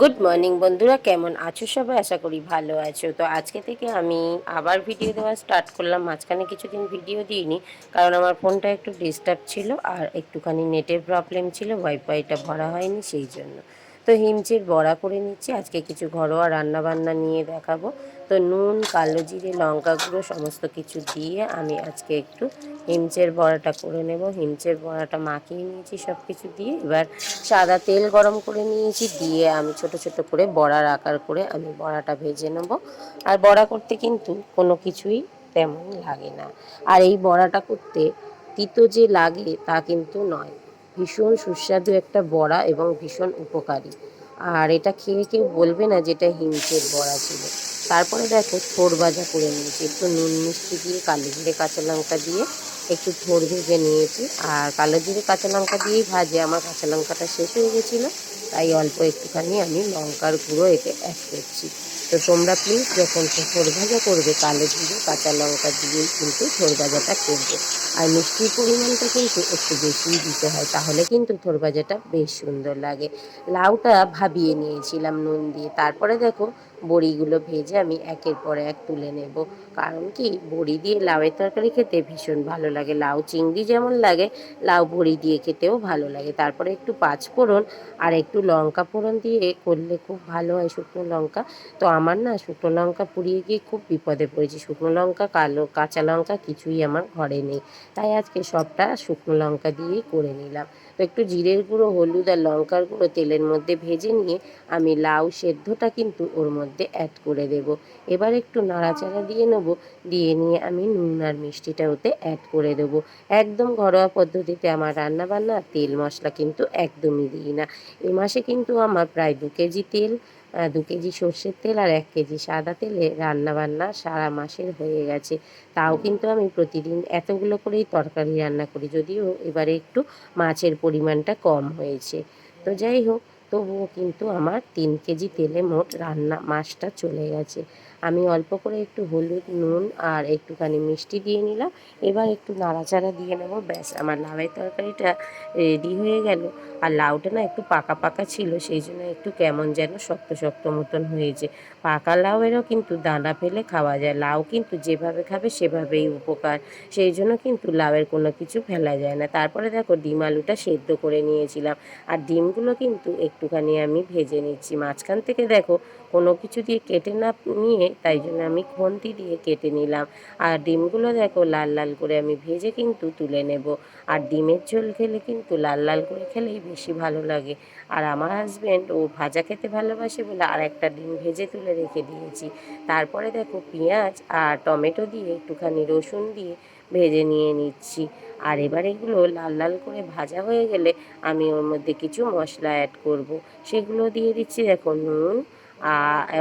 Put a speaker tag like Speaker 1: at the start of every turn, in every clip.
Speaker 1: Good morning বন্ধুরা। কেমন আছো সবাই? আশা করি ভালো আছো। তো আজকে থেকে আমি আবার ভিডিও দেওয়া স্টার্ট করলাম। মাঝখানে কিছুদিন ভিডিও দিইনি, কারণ আমার ফোনটা একটু ডিস্টার্ব ছিল আর একটুখানি নেটের প্রবলেম ছিল ওয়াইফাইটা ভরা হয়নি, সেই জন্য। তো হিমচের বড়া করে নিচ্ছি। আজকে কিছু ঘরোয়া রান্না বান্না নিয়ে দেখাবো। তো নুন, কালো জিরে, লঙ্কা গুঁড়ো সমস্ত কিছু দিয়ে আমি আজকে একটু হিমচের বড়াটা করে নেব। হিমচের বড়াটা মাখিয়ে নিয়েছি সব কিছু দিয়ে। এবার সাদা তেল গরম করে নিয়েছি দিয়ে আমি ছোট ছোট করে বড়ার আকার করে আমি বড়াটা ভেজে নেব। আর বড়া করতে কিন্তু কোনো কিছুই তেমন লাগে না। আর এই বড়াটা করতে তিতো যে লাগে তা কিন্তু নয়। ভীষণ সুস্বাদু একটা বড়া এবং ভীষণ উপকারী। আর এটা খেয়ে কেউ বলবে না যে এটা হিংসের বড়া ছিল। তারপরে দেখো থোর ভাজা করে নিয়েছি। একটু নুন মিষ্টি দিয়ে, কালো জিরে কাঁচা লঙ্কা দিয়ে একটু থোর ভেজে নিয়েছি। আর কালো জিরে কাঁচা লঙ্কা দিয়েই ভাজে। আমার কাঁচা লঙ্কাটা শেষ হয়ে গেছিল, তাই অল্প একটুখানি আমি লঙ্কার গুঁড়ো এতে অ্যাড করছি। তো তোমরা প্লিজ যখন থোর ভাজা করবে, কালো জিরে কাঁচা লঙ্কা দিয়েই কিন্তু থোর ভাজাটা করবে। আর মিষ্টির পরিমাণটা কিন্তু একটু বেশিই দিতে হয়, তাহলে কিন্তু থোর ভাজাটা বেশ সুন্দর লাগে। লাউটা ভাবিয়ে নিয়েছিলাম নুন দিয়ে। তারপরে দেখো বড়িগুলো ভেজে আমি একের পর এক তুলে নেব। কারণ কি? বড়ি দিয়ে লাউয়ের তরকারি খেতে ভীষণ ভালো লাগে। লাউ চিংড়ি যেমন লাগে, লাউ বড়ি দিয়ে খেতেও ভালো লাগে। তারপরে একটু পাঁচ ফোড়ন আর একটু লঙ্কা ফোড়ন দিয়ে করলে খুব ভালো হয় শুকনো লঙ্কা। তো আমার না শুকনো লঙ্কা পুড়িয়ে গিয়ে খুব বিপদে পড়েছি। শুকনো লঙ্কা, কালো, কাঁচা লঙ্কা কিছুই আমার ঘরে নেই। তাই আজকে সবটা শুকনো লঙ্কা দিয়েই করে নিলাম। তো একটু জিরের গুঁড়ো, হলুদ আর লঙ্কার গুঁড়ো তেলের মধ্যে ভেজে নিয়ে আমি লাউ সেদ্ধটা কিন্তু ওর মধ্যে অ্যাড করে দেব। এবার একটু নাড়াচাড়া দিয়ে নেব, দিয়ে নিয়ে আমি নুন আর মিষ্টিটা ওতে অ্যাড করে দেবো। একদম ঘরোয়া পদ্ধতিতে আমার রান্নাবান্না তেল মশলা কিন্তু একদমই দিই না। এ মাসে কিন্তু আমার প্রায় দু কেজি তেল দু কেজি সর্ষের তেল আর এক কেজি সাদা তেলে রান্নাবান্না সারা মাসের হয়ে গেছে। তাও কিন্তু আমি প্রতিদিন এতগুলো করেই তরকারি রান্না করি, যদিও এবারে একটু মাছের পরিমাণটা কম হয়েছে। তো যাই হোক, তবুও কিন্তু আমার তিন কেজি তেলে মোট রান্না মাছটা চলে গেছে। আমি অল্প করে একটু হলুদ, নুন আর একটুখানি মিষ্টি দিয়ে নিলাম। এবার একটু নাড়াচাড়া দিয়ে নেব। ব্যাস, আমার লাউয়ের তরকারিটা রেডি হয়ে গেল। আর লাউটা না একটু পাকা পাকা ছিল, সেই জন্য একটু কেমন যেন শক্ত শক্ত মতন হয়েছে। পাকা লাউয়েরও কিন্তু দানা ফেলে খাওয়া যায়। লাউ কিন্তু যেভাবে খাবে সেভাবেই উপকার। সেই জন্য কিন্তু লাউয়ের কোনো কিছু ফেলা যায় না। তারপরে দেখো ডিম আলুটা সেদ্ধ করে নিয়েছিলাম। আর ডিমগুলো কিন্তু একটুখানি আমি ভেজে নিচ্ছি। মাঝখান থেকে দেখো কোনো কিছু দিয়ে কেটে না নিয়ে তাই জন্য আমি খন্তি দিয়ে কেটে নিলাম। আর ডিমগুলো দেখো লাল লাল করে আমি ভেজে কিন্তু তুলে নেব। আর ডিমের ঝোল খেলে কিন্তু লাল লাল করে খেলেই বেশি ভালো লাগে। আর আমার হাজব্যান্ড ও ভাজা খেতে ভালোবাসে বলে আর একটা ডিম ভেজে তুলে রেখে দিয়েছি। তারপরে দেখো পেঁয়াজ আর টমেটো দিয়ে একটুখানি রসুন দিয়ে ভেজে নিয়ে নিচ্ছি। আর এবার এগুলো লাল লাল করে ভাজা হয়ে গেলে আমি ওর মধ্যে কিছু মশলা অ্যাড করব। সেগুলো দিয়ে দিচ্ছি দেখো নুন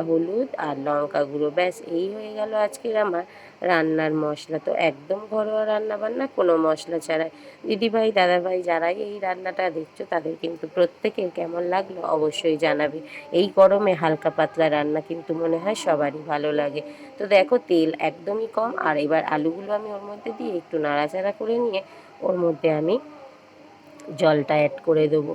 Speaker 1: হলুদ আর লঙ্কা গুঁড়ো। ব্যাস, এই হয়ে গেল আজকের আমার রান্নার মশলা। তো একদম ঘরোয়া রান্না বান্না কোনো মশলা ছাড়াই। দিদিভাই, দাদাভাই যারাই এই রান্নাটা দেখছ, তাদের কিন্তু প্রত্যেকের কেমন লাগল অবশ্যই জানাবে। এই গরমে হালকা পাতলা রান্না কিন্তু মনে হয় সবারই ভালো লাগে। তো দেখো, তেল একদমই কম, আর এবার আলুগুলো আমি ওর মধ্যে দিয়ে একটু নাড়াচাড়া করে নিয়ে, ওর মধ্যে আমি জলটা অ্যাড করে দেবো।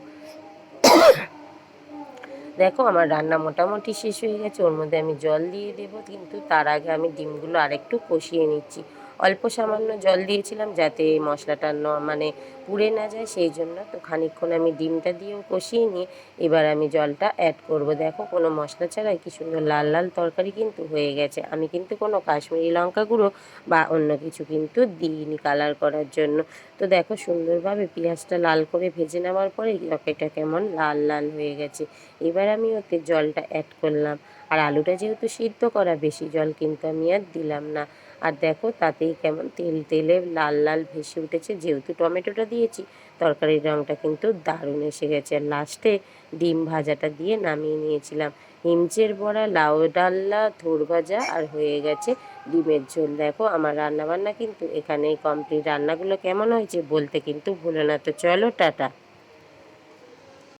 Speaker 1: দেখো, আমার রান্না মোটামুটি শেষ হয়ে গেছে। ওর মধ্যে আমি জল দিয়ে দেবো, কিন্তু তার আগে আমি ডিমগুলো আরেকটু কষিয়ে নিচ্ছি। অল্প সামান্য জল দিয়েছিলাম যাতে মশলাটা ন মানে পুড়ে না যায়, সেই জন্য তো খানিকক্ষণ আমি ডিমটা দিয়েও কষিয়ে নিয়ে এবার আমি জলটা অ্যাড করব। দেখো কোনো মশলা ছাড়াই কি সুন্দর লাল লাল তরকারি কিন্তু হয়ে গেছে। আমি কিন্তু কোনো কাশ্মীরি লঙ্কা গুঁড়ো বা অন্য কিছু কিন্তু দিইনি কালার করার জন্য। তো দেখো সুন্দরভাবে পেঁয়াজটা লাল করে ভেজে নেওয়ার পরে তরকারিটা কেমন লাল লাল হয়ে গেছে। এবার আমি ওতে জলটা অ্যাড করলাম। আর আলুটা যেহেতু সিদ্ধ করা, বেশি জল কিন্তু আমি আর দিলাম না। আর দেখো তাতেই কেমন তেল, তেলে লাল লাল ভেসে উঠেছে। যেহেতু টমেটোটা দিয়েছি, তরকারির রঙটা কিন্তু দারুণ এসে গেছে। আর লাস্টে ডিম ভাজাটা দিয়ে নামিয়ে নিয়েছিলাম। হিমচের বড়া, লাউ ডাল্লা থোর ভাজা আর হয়ে গেছে ডিমের ঝোল। দেখো আমার রান্নাবান্না কিন্তু এখানেই কমপ্লিট রান্নাগুলো কেমন হয়েছে বলতে কিন্তু ভুলো না। তো চলো, টাটা।